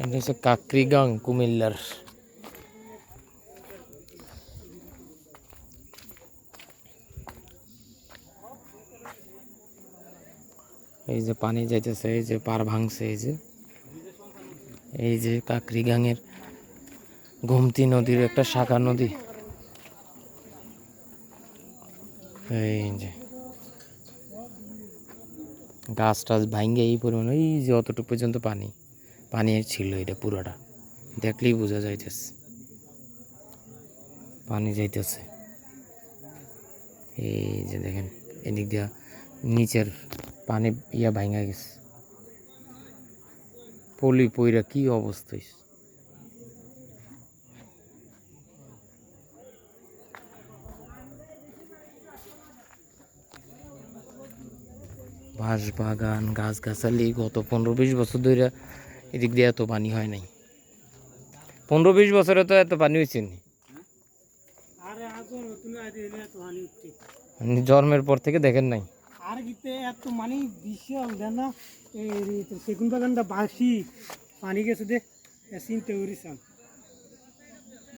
এটা হচ্ছে কাকরিগাং কুমিল্লার এই যে পানি যাইতেছে, এই যে পার ভাঙছে, এই যে। এই যে কাকরিগাংয়ের গোমতি নদীর একটা শাখা নদী। এই যে। গাছ টাছ ভাঙ্গে এই পরিমাণ, এই যে অতটুকু পর্যন্ত পানি। পানি ছিল এটা পুরোটা। দেখলেই বোঝা যাইতেছে। পানি যাইতেছে। এই যে দেখেন, এদিক দিয়া নিচের পানি ইয়া ভাঙা গেছে। পলি পইরা কি অবস্থা বাঁশ বাগান গাছ গাছালি গত পনেরো বিশ বছর ধরে এদিক দিয়ে এত পানি হয় নাই। পনেরো বিশ বছরে তো এত পানি হয়েছে নি। জন্মের পর থেকে দেখেন নাই। আর গিতে এত মানে বিশাল দেন এই সেগুন বাগানটা বাসি পানি গেছে দে চিনতে